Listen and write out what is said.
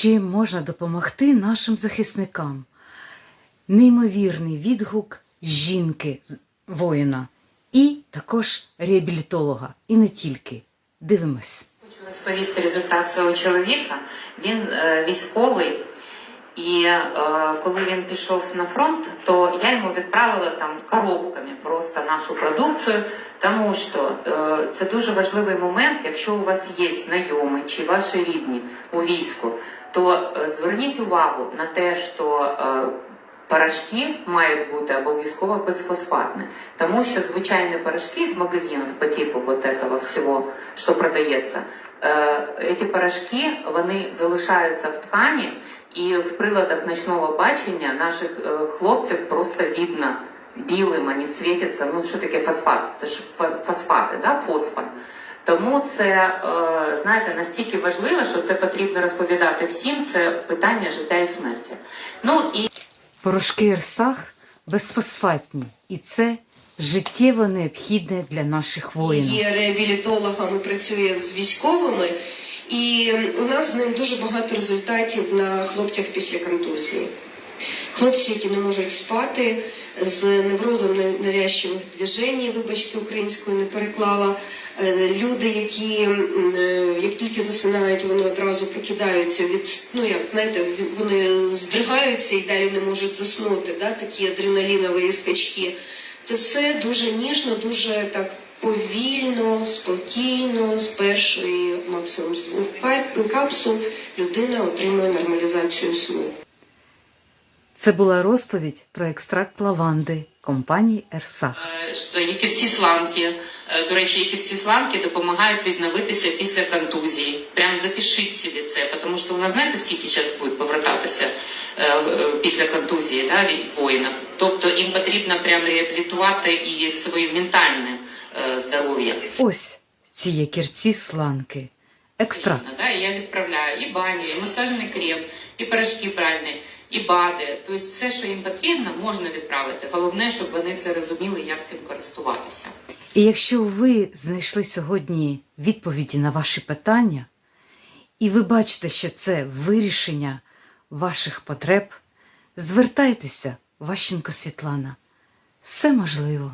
чим можна допомогти нашим захисникам. Неймовірний відгук жінки воїна і також реабілітолога. І не тільки. Дивимось. Хочу розповісти результат свого чоловіка. Він е, військовий, і е, коли він пішов на фронт, то я йому відправила там коробками просто нашу продукцію, тому що е, це дуже важливий момент, якщо у вас є знайомі чи ваші рідні у війську, то е, зверніть увагу на те, що е, Порошки мають бути обов'язково безфосфатні, тому що звичайні порошки з магазинів по типу вот этого всього, що продається, е, ці порошки вони залишаються в ткані, і в приладах ночного бачення наших е, хлопців просто видно білим, вони світяться. Ну що таке фосфат? Це ж фосфати, да? фосфор. Тому це е, знаєте настільки важливо, що це потрібно розповідати всім. Це питання життя і смерті. Ну і Порошки Ерсах безфосфатні, і це життєво необхідне для наших воїнів. Є реабілітологом і працює з військовими. І у нас з ним дуже багато результатів на хлопцях після контузії. Хлопці, які не можуть спати, з неврозом нав- навязчивих движень, вибачте, українською не переклала. Е, Люди, які е, як тільки засинають, вони одразу прокидаються від ну як знаєте, вони здригаються і далі не можуть заснути. Да? Такі адреналінові скачки. Це все дуже ніжно, дуже так повільно, спокійно, з першої максимум з двох капсул людина отримує нормалізацію сну. Це була розповідь про екстракт лаванди компанії Ерсах. Е, сланки, е, до речі, якірці сланки допомагають відновитися після контузії. Прям запишіть собі це, тому що у нас знаєте, скільки зараз буде повертатися е, після контузії да, від воїнів. Тобто їм потрібно прям реабілітувати і своє ментальне здоров'я. Ось ці якірці сланки. Екстракт. Да, і я відправляю і баню, і масажний крем, і порошки пральні, і бади. Тобто все, що їм потрібно, можна відправити. Головне, щоб вони це розуміли, як цим користуватися. І якщо ви знайшли сьогодні відповіді на ваші питання, і ви бачите, що це вирішення ваших потреб, звертайтеся, Ващенко Світлана. Все можливо.